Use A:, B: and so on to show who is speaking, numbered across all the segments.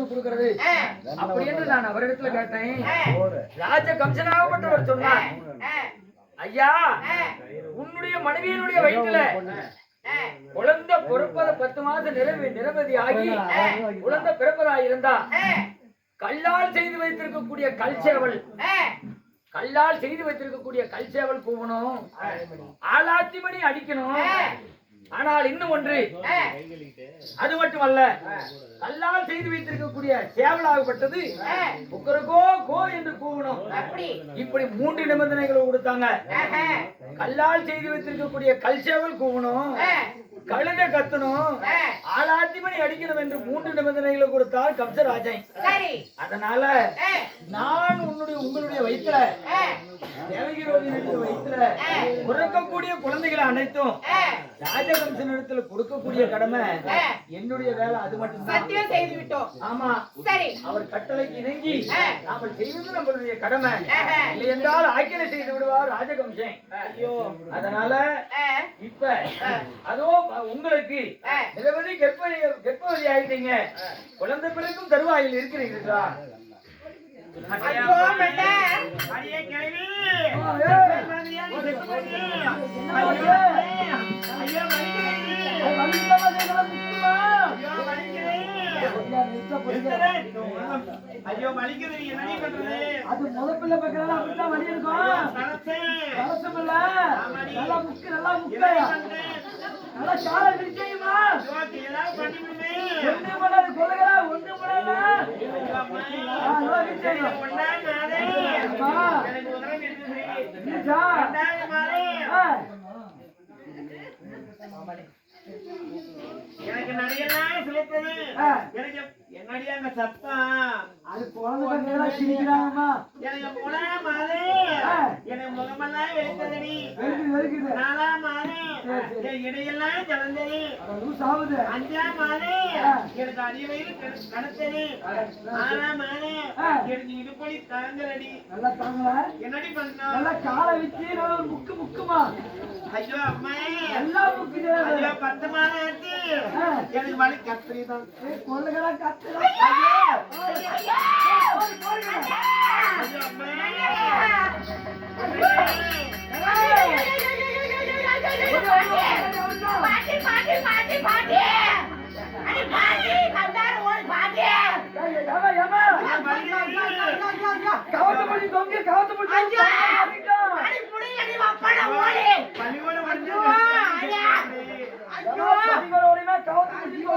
A: வந்து கொடுக்கறது. அப்படி என்று நான் அவரிடத்துல கேட்டேன். ராஜ கம்சனாகப்பட்டவர் சொன்னார். ஐயா உன்னுடைய மனைவியினுடைய வயிற்றுல குழந்தை பிறப்பத பத்து மாதம் நிரவி நிரவதி ஆகி குழந்தை பிறப்பதா இருந்தா கல்லால் செய்து வைத்திருக்கக்கூடிய கல் சேவல். கல்லால் செய்து வைத்திருக்கக்கூடிய கல் சேவல் கூவணும். ஆளாத்தி மணி அடிக்கணும். ஆனால் இன்னும் ஒன்று. அது மட்டுமல்ல கல்லால் செய்து வைத்திருக்கக்கூடிய சேவலாகப்பட்டது குக்கருக்கோ கோ என்று கூவணும். இப்படி மூன்று நிபந்தனைகளை கொடுத்தாங்க. கல்லால் செய்து வைத்திருக்கக்கூடிய கல் சேவல் கூவணும். கழுத கத்தணும். ஆளாத்தி மணி அடிக்கணும் என்று மூன்று நிபந்தனைகளை கொடுத்தார் கம்சராஜன்.
B: சரி.
A: அதனால நான் உன்னுடைய உங்களுடைய வயிற்றுல பிறக்கக்கூடிய குழந்தைகளை அனைத்தும் ராஜகம்சனிடத்துல கொடுக்கக்கூடிய கடமை என்னுடைய வேலை அது மட்டும்தான்.
B: சத்தியம் செய்து விட்டோம்.
A: ஆமா.
B: சரி.
A: அவர் கட்டளைக்கு இணங்கி நாம செய்வது நம்மளுடைய கடமை. இல்லை என்றால் ஆக்கினை செய்து விடுவார் ராஜகம்சன்
B: ஐயோ.
A: அதனால இப்ப அதோ உங்களுக்கு
B: ஆ.
A: நிலவதி கர்ப்பவதி கர்ப்பவதி ஆயிட்டீங்க. குழந்தை பிறக்கும் தருவாயில் இருக்கிறீர்களா?
B: ஐயோ
C: வலிக்குது நீங்க என்ன பண்றது
A: அது முத பிள்ளை பக்கம் அப்படித்தான் வழி இருக்கும் கலசம் இல்ல நல்லா முக்கு நல்லா முக்க. நல்லா சாலை நிச்சயமா ஒண்ணு பண்ணாது கொள்ளுகிறா ஒண்ணு பண்ணல.
C: எனக்கு நிறையலாம் சிலப்பது
A: ஆ.
C: எனக்கு என்னடியா அங்க சத்தம்
A: அது குழந்தை பக்கம் சிரிக்கிறாங்கம்மா.
C: எனக்கு முடா மாதே. எனக்கு முகமெல்லாம் வெளுத்ததடி நாலாம் மாதே. என் இடையெல்லாம்
A: அது சாவுது.
C: அஞ்சாம் மாதே. எனக்கு அடிவயிறு கடத்தது ஆறாம் மாதே. எனக்கு இடுப்படி தாங்கலடி
A: நல்லா தாங்களா
C: என்னடி பண்ணோம்
A: நல்லா காலை வச்சு முக்கு முக்குமா?
C: ஐயோ அம்மா.
A: எல்லா முக்கு
C: ஐயோ பத்து மாதம் ஆச்சு.
A: ஆ.
C: எனக்கு வலி கத்திரி தான்
A: கொள்ளுகிறா கத்துறா.
C: ஐயோ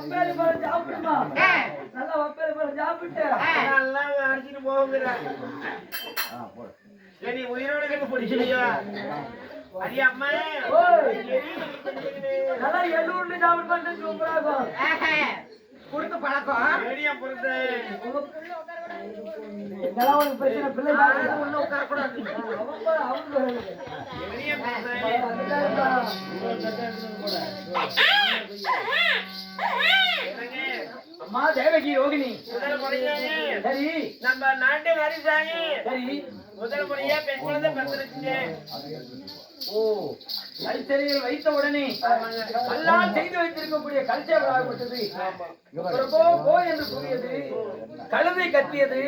A: நல்லா வப்பேலி பழம் சாப்பிடுமா. நல்லா வப்பேலி பழம் சாப்பிட்டு.
C: நல்லா அடிச்சுட்டு போகுங்கிற சரி உயிரோட கட்டு பிடிச்சிலையோ அடி அம்மா.
A: நல்லா எள்ளூர்ல சாப்பிட்டு பண்ணு சூப்பரா இருக்கும்.
B: ஆஹா. கொடுத்த பழக்கம்.
C: பொறுத்து
A: இதெல்லாம் ஒரு பிரச்சனை. பிள்ளை
B: உள்ள உட்காரக்கூடாது.
A: அவங்க அவங்க
C: எங்கடியா பொறுத்து என்னங்க
A: அம்மா தேவகி
C: முதல் முறையாவே
A: சரி.
C: நம்ம நாட்டு வாரிசாகி.
A: சரி.
C: முதல் முறையா பெண் குழந்தை பிறந்துருச்சுங்க.
A: ஓ கல்ச்சரையில் வைத்த உடனே எல்லாம் செய்து வைத்திருக்கக்கூடிய கல்ச்சர் ஆகப்பட்டது. பிறகோ போ என்று கூறியது கழுதை கத்தியது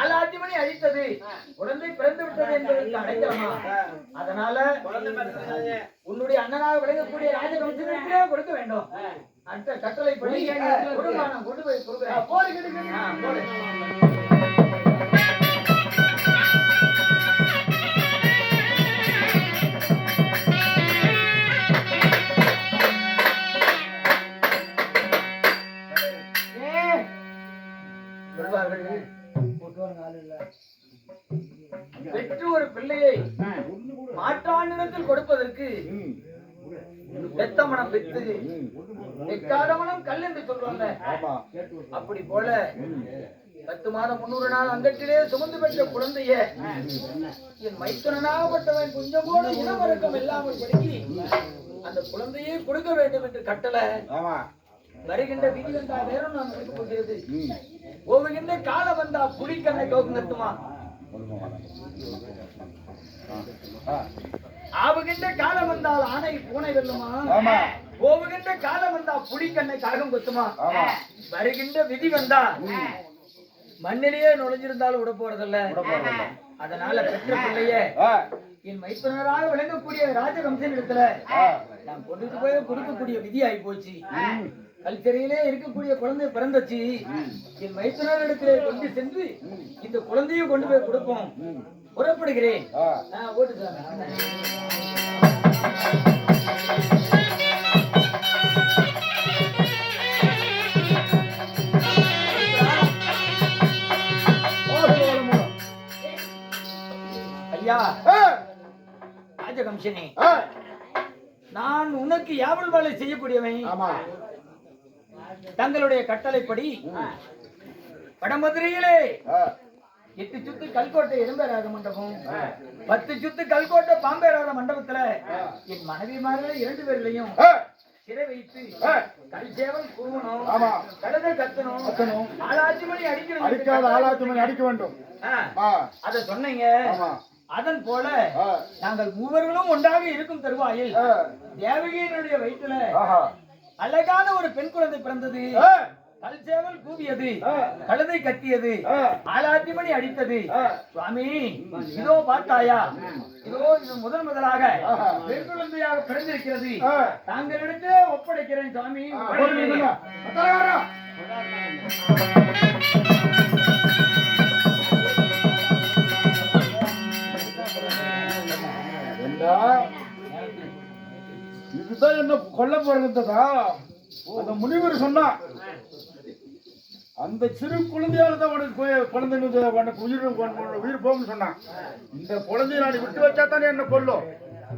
A: ஆலாத்திமணி அழித்தது குழந்தை பிறந்து விட்டது என்பதற்கு அடைக்கலமா? அதனால உன்னுடைய அண்ணனாக விளங்கக்கூடிய ராஜவம்சத்திற்கே கொடுக்க வேண்டும். அந்த கட்டளை படி குடும்பம் கொண்டு போய் கொடுக்குறேன். போடு. பெற்று ஒரு பிள்ளையை மாற்றாண்டினத்தில் கொடுப்பதற்கு பெத்த மனம் பெத்து வெக்காத மனம் கல் என்று சொல்றாங்க அப்படி போல பத்து மாதம் முன்னூறு நாள் அங்கத்திலே சுமந்து பெற்ற குழந்தைய என் மைத்துனனாகப்பட்டவன் கொஞ்சம் கூட இனவரக்கம் இல்லாமல் படுக்கி அந்த குழந்தையை கொடுக்க வேண்டும் என்று கட்டளை வருகின்ற விதி வந்தா நேரம் நான் இருக்க போகிறது போகுகின்ற காலம் வந்தா புலிக்கண்ணை கவுங்கட்டுமா ஆவுகின்ற காலம் வந்தால் ஆணை பூனை வெல்லுமா? போவுகின்ற காலம் வந்தா புலிக்கண்ணை காகம் கொத்துமா? வருகின்ற விதி வந்தா மண்ணிலேயே நுழைஞ்சிருந்தாலும் விட போறதில்ல. அதனால பெற்ற பிள்ளைய என் மைத்துனராக விளங்கக்கூடிய ராஜவம்சன் இடத்துல நான் கொண்டுட்டு போய் கொடுக்கக்கூடிய விதி ஆகி போச்சு கல்ச்சரையிலே இருக்கக்கூடிய குழந்தை பிறந்துச்சு. என் மைத்துனர் இடத்திலே கொண்டு சென்று இந்த குழந்தையை கொண்டு போய் கொடுப்போம். புறப்படுகிறேன். ஓட்டு சாமி. ஐயா. ராஜகம்சனே நான் உனக்கு யாவல் வேலை செய்யக்கூடியவன் தங்களுடைய கட்டளைப்படி வடமதுரையிலே எட்டு சுத்து கல்கோட்டை எறும்பேராத மண்டபம் பத்து சுத்து கல்கோட்டை பாம்பேராத மண்டபத்துல என் மனைவிமார்கள இரண்டு பேர்லையும் சிறை வைத்து கல்சேவல் கூவணும் கழுதை கத்தணும் ஆளாச்சி மணி அடிக்கணும்.
D: அடிக்காத ஆளாத்து மணி அடிக்க வேண்டும்.
A: அத சொன்னீங்க. அதன் போல நாங்கள் மூவர்களும் ஒன்றாக இருக்கும் தருவாயில் தேவகியினுடைய வயிற்றுல. அழகான ஒரு பெண் குழந்தை பிறந்தது.
D: ஆ,
A: கல்சேவல் கூவியது. கழுதை கத்தியது
D: ஆ.
A: ஆலாத்திமணி அடித்தது. சுவாமி இதோ பார்த்தாயா? இதோ இது முதல் முதலாக. பெண் குழந்தையாக பிறந்திருக்கிறது. தாங்களிடத்தே ஒப்படைக்கிறேன் சுவாமி.
D: ஏண்டா, இதுதான் என்ன கொல்ல போறதா அந்த முனிவர் சொன்னா. அந்த சிறு குழந்தையால தான் உனக்கு குய- குழந்தைங்க உனக்கு உயிர் உயிர் போகும்னு சொன்னான். இந்த குழந்தையை நான் விட்டு வச்சா தானே என்ன கொல்லும்?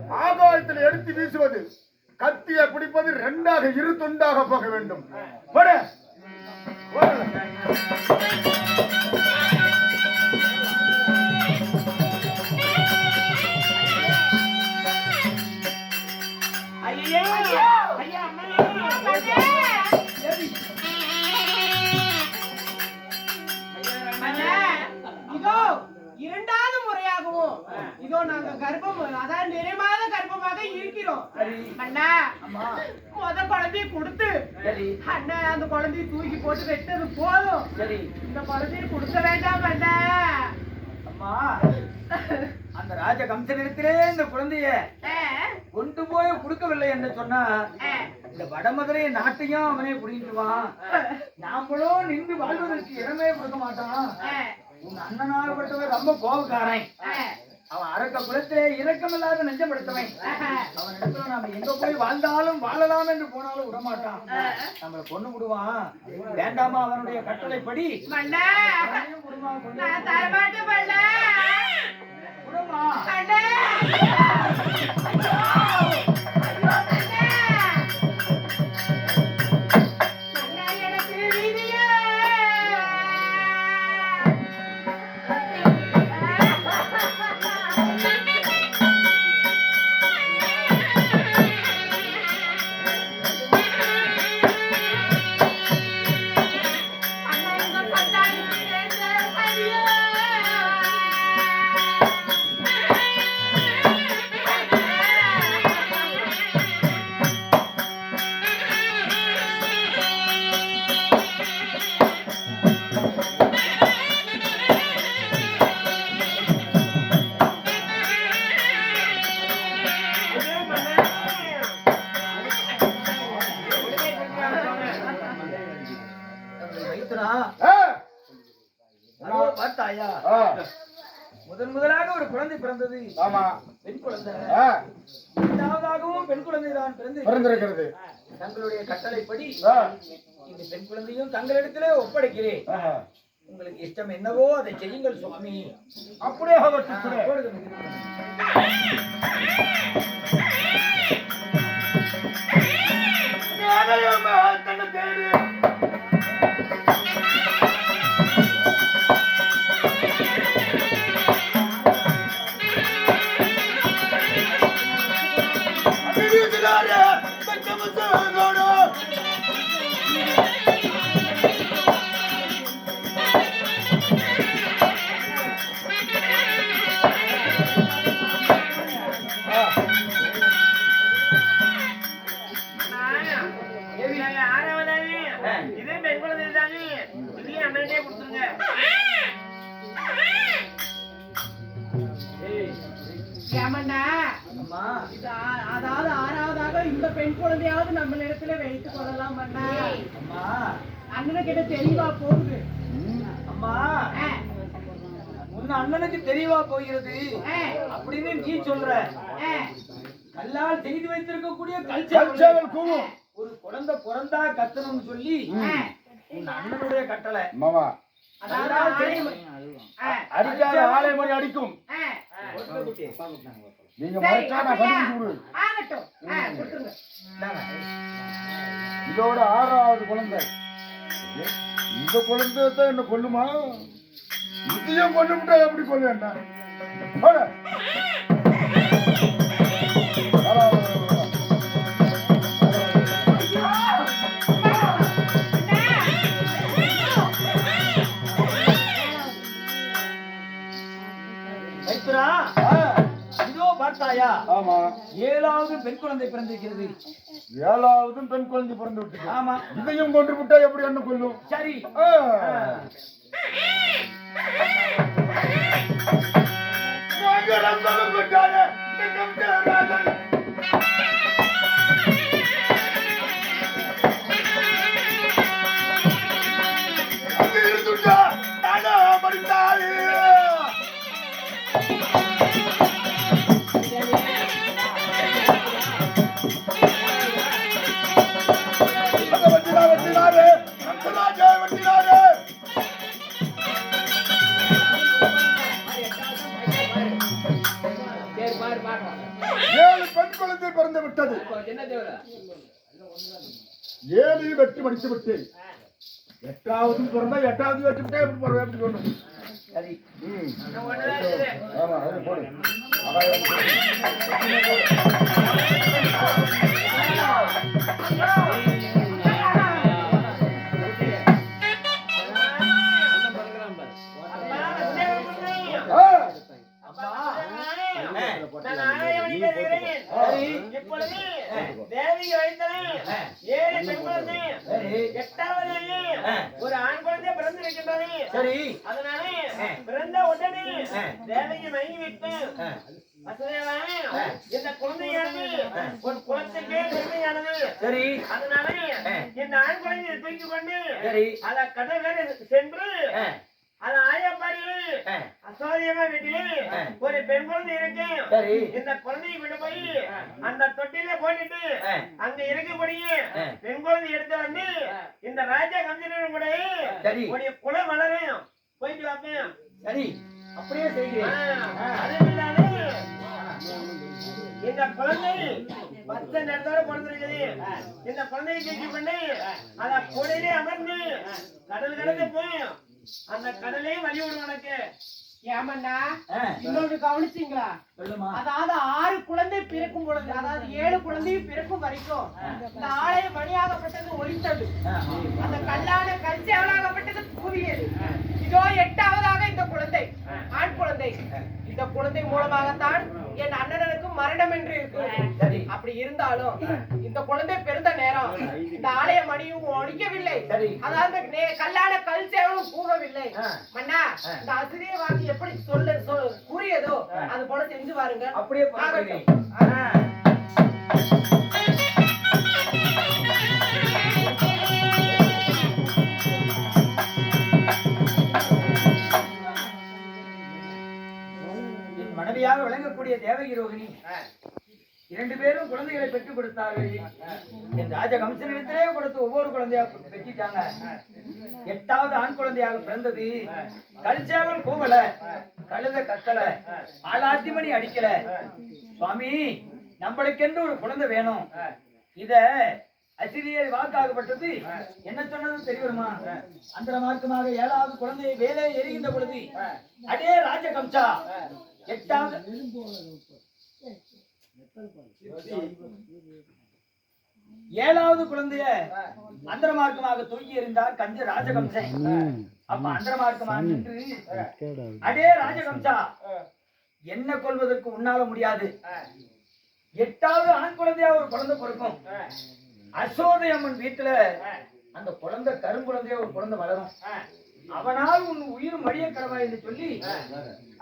D: ஆகாயத்தில் எடுத்து வீசுவது கத்தியை பிடிப்பது ரெண்டாக இரு துண்டாக போக வேண்டும். போடு.
B: இதோ நாங்க கர்ப்பம் அதான் நிறைமாத கர்ப்பமாக இருக்கிறோம். அண்ணா முத குழந்தைய கொடுத்து அண்ணா அந்த குழந்தைய தூக்கி போட்டு வெட்டது போதும்.
A: சரி.
B: இந்த குழந்தைய கொடுக்க வேண்டாம் அண்ணா.
A: அம்மா அந்த ராஜ கம்சனிடத்திலே இந்த குழந்தைய கொண்டு போய் கொடுக்கவில்லை என்று சொன்னா இந்த வடமதுரை நாட்டையும் அவனே புடிங்கிடுவான் நாமளும் நின்று வாழ்வதற்கு இடமே கொடுக்க மாட்டான். உன் அண்ணனாகப்பட்டவன் ரொம்ப கோபக்காரன். அவன் அரக்க குலத்திலே இரக்கமில்லாத நெஞ்சப்படுத்தவன். அவன் இடத்துல நாம எங்க போய் வாழ்ந்தாலும் வாழலாம் என்று போனாலும் விடமாட்டான். நம்மளை கொண்டு விடுவான். வேண்டாமா அவனுடைய கட்டளைப்படி?
B: மண்ணா
D: ஆமா
A: பெண் குழந்தை
D: ஆ,
A: இரண்டாவதாகவும் பெண் குழந்தை தான் பிறந்து
D: பிறந்திருக்கிறது
A: தங்களுடைய கட்டளைப்படி இந்த பெண் குழந்தையும் தங்களிடத்திலே ஒப்படைக்கிறேன். உங்களுக்கு இஷ்டம் என்னவோ அதை செய்யுங்கள் சுவாமி
D: அப்படியே ஆகட்டும்,
C: பெண்
B: குழந்தையாவது நம்ம இடத்துல வைத்துக் கொள்ளலாம் அண்ணா.
A: அம்மா.
B: அண்ணனை கிட்ட தெளிவா போகுது.
A: அம்மா. உன் அண்ணனுக்கு தெரியவா போகிறது. அப்படின்னு நீ சொல்ற. கல்லால் செய்து வைத்திருக்கக்கூடிய கல்ச்சர்
D: கூவும்.
A: ஒரு குழந்தை பிறந்தா கத்தணும்னு சொல்லி உன் அண்ணனுடைய கட்டளை.
D: மாமா. அடிக்காத ஆலை மணி அடிக்கும். நீங்க மறைச்சா நான்? கண்டுபிடிச்சு விடுவேன்
B: ஆகட்டும். ஆ, கொடுத்துருங்க.
A: இந்தாங்க.
D: இதோட ஆறாவது குழந்தை. இந்த குழந்தை தான் என்ன கொல்லுமா? இதையும் கொண்டு விட்டா எப்படி கொல்லு என்ன? போட.
A: மைத்ரா
D: ஆ,
A: இதோ பார்த்தாயா?
D: ஆமா.
A: ஏழாவது பெண் குழந்தை பிறந்திருக்கிறது.
D: ஏழாவது பெண் குழந்தை பிறந்து விட்டு
A: ஆமா.
D: இதையும் கொண்டு விட்டா எப்படி என்ன கொல்லும்?
A: சரி.
D: ஆ. விட்டது. ஏழு வெட்டி மடித்து விட்டேன். எட்டாவது பிறந்தா எட்டாவது வெட்டி விட்டா எப்படி சொல்லணும்
A: சரி.
D: ஆமா அதை போடு. அதான்
C: ஏழு பெண் குழந்தை எட்டாவது ஒரு ஆண் குழந்தை
A: சரி.
C: அதனால பிறந்த உடனே தேவையை மயங்கி விட்டு இந்த குழந்தையானது ஒரு குலத்துக்கே பெருமையானது
A: சரி.
C: அதனால இந்த ஆண் குழந்தையை தூக்கி கொண்டு
A: சரி.
C: அத கடல் வேற சென்று அது ஆயப்பாடியில்
A: ஆ,
C: அசோதியமா வீட்டிலே ஒரு பெண் குழந்தை இருக்கு இந்த குழந்தையை கொண்டு போய் அந்த தொட்டில போட்டுட்டு அங்க இருக்கக்கூடிய. பெண் குழந்தை எடுத்து வந்து இந்த ராஜா கம்சனும் கூட
A: சரி.
C: உடைய குலம் வளரும் போயிட்டு வைப்பேன்.
A: சரி. அப்படியே செய்கிறேன்.
C: அதுவும் இல்லாத இந்த குழந்தை பச்சை நேரத்தோட பிறந்திருக்குது. இந்த குழந்தையை தூக்கி கொண்டு அத கூடையிலே அமர்ந்து கடல் கடந்து போய் அந்த கடலே வழி விடும் உனக்கு.
B: ஏமண்ணா இன்னொன்று கவனிச்சீங்களா? அதாவது ஆறு குழந்தை பிறக்கும் பொழுது அதாவது ஏழு குழந்தையும் பிறக்கும் வரைக்கும் இந்த ஆலய மணியாகப்பட்டது ஒழித்தது. அந்த கல்லான கல்ச்சேவலாகப்பட்டது கூவியது இதோ எட்டாவதாக இந்த குழந்தை. ஆண் குழந்தை. இந்த குழந்தை மூலமாகத்தான் என் அண்ணனுக்கு மரணம் என்று இருக்கு
A: சரி
B: அப்படி இருந்தாலும் இந்த குழந்தை பிறந்த நேரம் இந்த ஆலய மணியும் ஒழிக்கவில்லை. அதாவது கல்லான கல் சேவலும் மன்னா இந்த அசிரிய வாக்கு எப்படி சொல்ல கூறியதோ அது போல செஞ்சு பாருங்க.
A: அப்படியே
B: ஆகட்டும்.
A: மனைவியாக விளங்கக்கூடிய தேவகிரோகிணி இரண்டு பேரும் குழந்தைகளை பெற்றுக் கொடுத்தார்கள். என் ராஜ கம்சனிடத்திலே கொடுத்து ஒவ்வொரு குழந்தையாக பெற்றிட்டாங்க. எட்டாவது ஆண் குழந்தையாக பிறந்தது. கழிச்சாமல் கூவல கழுத கத்தல ஆளாத்தி மணி அடிக்கல. சுவாமி நம்மளுக்கென்று ஒரு குழந்தை வேணும். இத அசிரியர் வாக்காகப்பட்டது. என்ன சொன்னது தெரியுமா? அந்த மார்க்கமாக ஏழாவது குழந்தையை வேலை எரிகின்ற பொழுது அடே ராஜகம்சா எட்டாவது ஏழாவது குழந்தைய அந்தரமார்க்கமாக தூக்கி எறிந்தார் கஞ்ச ராஜகம்சன் அப்ப அந்தரமார்க்கமாக நின்று அடே ராஜகம்சா என்ன கொள்வதற்கு உன்னால முடியாது. எட்டாவது ஆண் குழந்தையா ஒரு குழந்தை பிறக்கும். அசோதை அம்மன் வீட்டுல அந்த குழந்தை கருங்குழந்தையா ஒரு குழந்தை வளரும். அவனால் உன் உயிர் மடிய கடவா என்று சொல்லி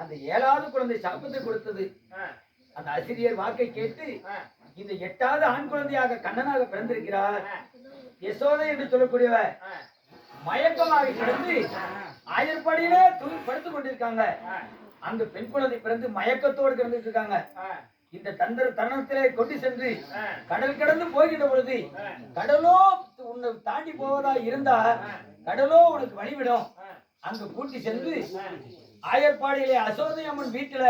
A: அந்த ஏழாவது குழந்தை சாப்பத்தை கொடுத்தது. அந்த ஆசிரியர் வாக்கை கேட்டு இந்த எட்டாவது ஆண் குழந்தையாக கண்ணனாக பிறந்திருக்கிறார். யசோதை என்று சொல்லக்கூடியவ மயக்கமாக கிடந்து ஆயர்படியிலே தூங்கி படுத்துக் கொண்டிருக்காங்க. அந்த பெண் குழந்தை பிறந்து மயக்கத்தோடு கிடந்துட்டு இருக்காங்க இந்த தந்திர தருணத்திலே கொண்டு சென்று கடல் கடந்து போகின்ற பொழுது கடலோ உன்னை தாண்டி போவதா இருந்தா கடலோ உனக்கு வழிவிடும். அங்க கூட்டி சென்று ஆயர்பாடியிலே அசோதை அம்மன் வீட்டுல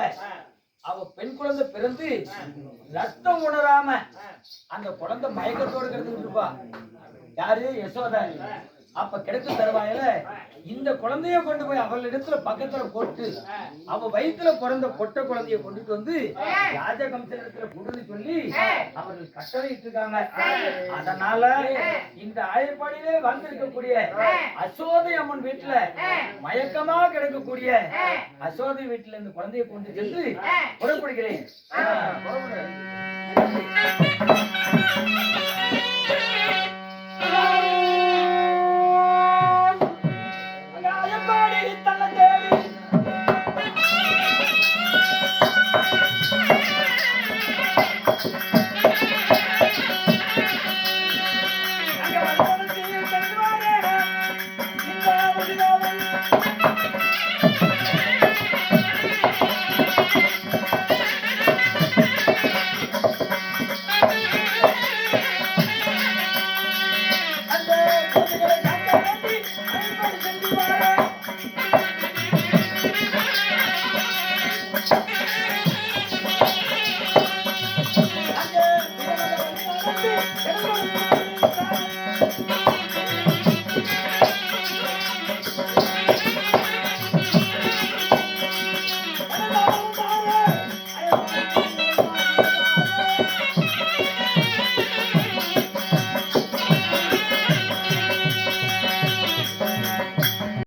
A: அவ பெண் குழந்தை பிறந்து ரத்தம் உணராம அந்த குழந்தை மயக்கத்தோடு கிடந்துட்டு இருப்பா. யாரு? யசோதா. அப்ப கிடைச்ச தருவாயில இந்த குழந்தைய கொண்டு போய் அவளிடத்துல பக்கத்துல போட்டு அவ வயித்துல பிறந்த பொட்ட குழந்தைய கொண்டுட்டு வந்து ராஜகம்சத்துல கொடுன்னு சொல்லி அவர்கள் கட்டளையிட்டு இருக்காங்க அதனால இந்த ஆயர்பாடியிலே வந்திருக்கக்கூடிய அசோதை அம்மன் வீட்டுல மயக்கமா கிடைக்கக்கூடிய அசோதை வீட்டுல இந்த குழந்தைய கொண்டு சென்று புறப்படுகிறேன்.